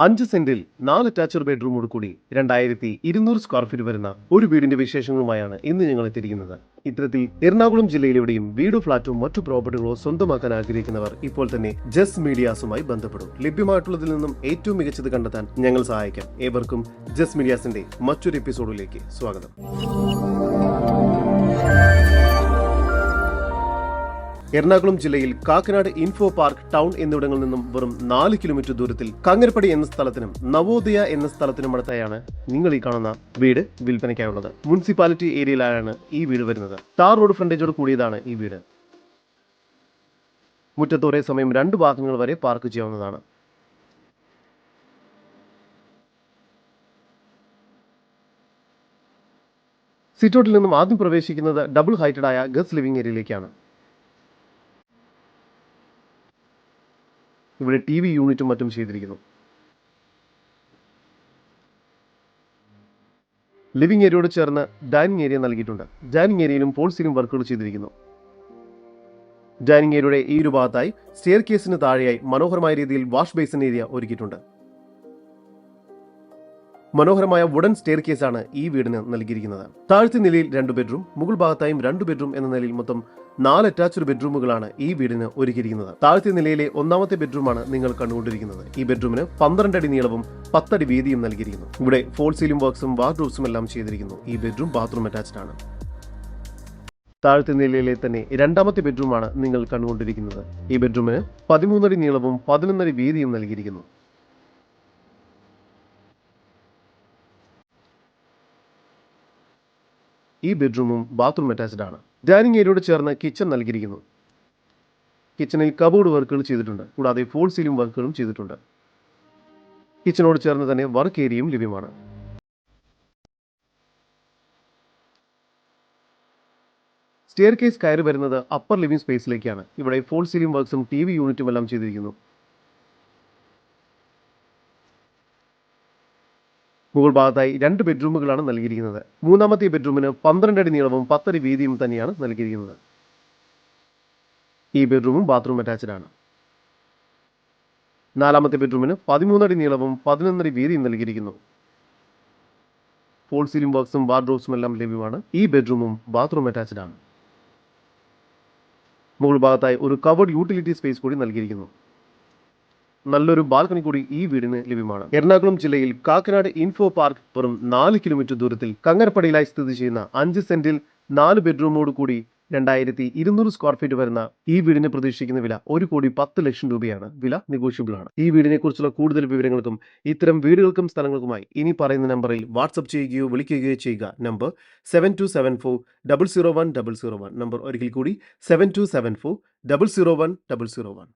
അഞ്ച് സെന്റിൽ നാല് അറ്റാച്ച് ബെഡ്റൂമോട് കൂടി രണ്ടായിരത്തി ഇരുന്നൂറ് സ്ക്വയർ ഫീറ്റ് വരുന്ന ഒരു വീടിന്റെ വിശേഷങ്ങളുമായാണ് ഇന്ന് ഞങ്ങൾ എത്തിയിരിക്കുന്നത്. ഇത്തരത്തിൽ എറണാകുളം ജില്ലയിലെവിടെയും വീടോ ഫ്ളാറ്റോ മറ്റു പ്രോപ്പർട്ടികളോ സ്വന്തമാക്കാൻ ആഗ്രഹിക്കുന്നവർ ഇപ്പോൾ തന്നെ ജസ് മീഡിയാസുമായി ബന്ധപ്പെടും. ലഭ്യമായിട്ടുള്ളതിൽ നിന്നും ഏറ്റവും മികച്ചത് കണ്ടെത്താൻ ഞങ്ങൾ സഹായിക്കാം. ഏവർക്കും ജസ് മീഡിയാസിന്റെ മറ്റൊരു എപ്പിസോഡിലേക്ക് സ്വാഗതം. എറണാകുളം ജില്ലയിൽ കാക്കനാട് ഇൻഫോ പാർക്ക് ടൗൺ എന്നിവിടങ്ങളിൽ നിന്നും വെറും നാല് കിലോമീറ്റർ ദൂരത്തിൽ കങ്ങരപ്പടി എന്ന സ്ഥലത്തിനും നവോദയ എന്ന സ്ഥലത്തിനും അടുത്തായാണ് നിങ്ങൾ ഈ കാണുന്ന വീട് വിൽപ്പനയ്ക്കായുള്ളത്. മുനിസിപ്പാലിറ്റി ഏരിയയിലാണ് ഈ വീട് വരുന്നത്. ടാർ റോഡ് ഫ്രണ്ടേജോട് കൂടിയതാണ് ഈ വീട്. മുറ്റത്തോറെ സമയം രണ്ട് ഭാഗങ്ങൾ വരെ പാർക്ക് ചെയ്യാവുന്നതാണ്. സിറ്റൗട്ടിൽ നിന്നും ആദ്യം പ്രവേശിക്കുന്നത് ഡബിൾ ഹൈറ്റഡായ ഗസ് ലിവിംഗ് ഏരിയയിലേക്കാണ്. ഇവിടെ ടി വി യൂണിറ്റും മറ്റും ചെയ്തിരിക്കുന്നു. ലിവിംഗ് ഏരിയയോട് ചേർന്ന് ഡൈനിങ് ഏരിയ നൽകിയിട്ടുണ്ട്. ഡൈനിങ് ഏരിയയിലും പോൾ സീലിംഗ് വർക്കുകൾ ചെയ്തിരിക്കുന്നു. ഡൈനിങ് ഏരിയയുടെ ഈ ഒരു ഭാഗത്തായി സ്റ്റെയർ കേസിന് താഴെയായി മനോഹരമായ രീതിയിൽ വാഷ് ബേസിൻ ഏരിയ ഒരുക്കിയിട്ടുണ്ട്. മനോഹരമായ വുഡൻ സ്റ്റെയർ കേസാണ് ഈ വീടിന് നൽകിയിരിക്കുന്നത്. താഴത്തെ നിലയിൽ രണ്ട് ബെഡ്റൂം മുകൾ ഭാഗത്തായും രണ്ട് ബെഡ്റൂം എന്ന നിലയിൽ മൊത്തം നാല് അറ്റാച്ച്ഡ് ബെഡ്റൂമുകളാണ് ഈ വീടിന് ഒരുക്കിയിരിക്കുന്നത്. താഴത്തെ നിലയിലെ ഒന്നാമത്തെ ബെഡ്റൂമാണ് നിങ്ങൾ കണ്ടുകൊണ്ടിരിക്കുന്നത്. ഈ ബെഡ്റൂമിന് പന്ത്രണ്ട് അടി നീളവും പത്തടി വീതിയും നൽകിയിരിക്കുന്നു. ഇവിടെ ഫോൾ സീലിംഗ് വർക്ക്സും വാർഡ്രോബ്സും എല്ലാം ചെയ്തിരിക്കുന്നു. ഈ ബെഡ്റൂം ബാത്റൂം അറ്റാച്ച്ഡ് ആണ്. താഴത്തെ നിലയിലെ തന്നെ രണ്ടാമത്തെ ബെഡ്റൂമാണ് നിങ്ങൾ കണ്ടുകൊണ്ടിരിക്കുന്നത്. ഈ ബെഡ്റൂമിന് പതിമൂന്നടി നീളവും പതിനൊന്നടി വീതിയും നൽകിയിരിക്കുന്നു. ഈ ബെഡ്റൂമും ബാത്റൂം അറ്റാച്ച്ഡ് ആണ്. ഡൈനിങ് ഏരിയയോട് ചേർന്ന് കിച്ചൺ നൽകിയിരിക്കുന്നു. കിച്ചണിൽ കബോർഡ് വർക്കുകൾ ചെയ്തിട്ടുണ്ട്. കൂടാതെ ഫോൾ സീലിംഗ് വർക്കുകളും ചെയ്തിട്ടുണ്ട്. കിച്ചണോട് ചേർന്ന് തന്നെ വർക്ക് ഏരിയയും ലഭ്യമാണ്. സ്റ്റെയർ കേസ് കയറി വരുന്നത് അപ്പർ ലിവിംഗ് സ്പേസിലേക്കാണ് ഇവിടെ ഫോൾ സീലിംഗ് വർക്ക്സും ടി വി യൂണിറ്റും എല്ലാം ചെയ്തിരിക്കുന്നു. മുകൾ ഭാഗത്തായി രണ്ട് ബെഡ്റൂമുകളാണ് നൽകിയിരിക്കുന്നത്. മൂന്നാമത്തെ ബെഡ്റൂമിന് പന്ത്രണ്ട് അടി നീളവും പത്തടി വീതിയും തന്നെയാണ് നൽകിയിരിക്കുന്നത്. ഈ ബെഡ്റൂമും ബാത്റൂം ആണ്. നാലാമത്തെ ബെഡ്റൂമിന് പതിമൂന്നടി നീളവും പതിനൊന്നടി വീതിയും നൽകിയിരിക്കുന്നു. ഫോൾ സീലിംഗ് വർക്ക്സും വാർഡ്രോബ്സും എല്ലാം ലഭ്യമാണ്. ഈ ബെഡ്റൂമും ബാത്റൂം ആണ്. മുകൾ ഭാഗത്തായി ഒരു കവേർഡ് യൂട്ടിലിറ്റി സ്പേസ് കൂടി നൽകിയിരിക്കുന്നു. നല്ലൊരു ബാൽക്കണി കൂടി ഈ വീടിന് ലഭ്യമാണ്. എറണാകുളം ജില്ലയിൽ കാക്കനാട് ഇൻഫോ പാർക്ക് വെറും നാല് കിലോമീറ്റർ ദൂരത്തിൽ കങ്ങരപ്പടിയിലായി സ്ഥിതി ചെയ്യുന്ന അഞ്ച് സെന്റിൽ നാല് ബെഡ്റൂമോട് കൂടി രണ്ടായിരത്തി ഇരുന്നൂറ് സ്ക്വയർ ഫീറ്റ് വരുന്ന ഈ വീടിന് പ്രതീക്ഷിക്കുന്ന വില ഒരു കോടി പത്ത് ലക്ഷം രൂപയാണ്. വില നെഗോഷ്യബിൾ ആണ്. ഈ വീടിനെ കുറിച്ചുള്ള കൂടുതൽ വിവരങ്ങൾക്കും ഇത്തരം വീടുകൾക്കും സ്ഥലങ്ങൾക്കുമായി ഇനി പറയുന്ന നമ്പറിൽ വാട്സപ്പ് ചെയ്യുകയോ വിളിക്കുകയോ ചെയ്യുക. Number seven two seven four double zero one double zero one number ഒരിക്കൽ കൂടി seven two seven four double zero one double zero one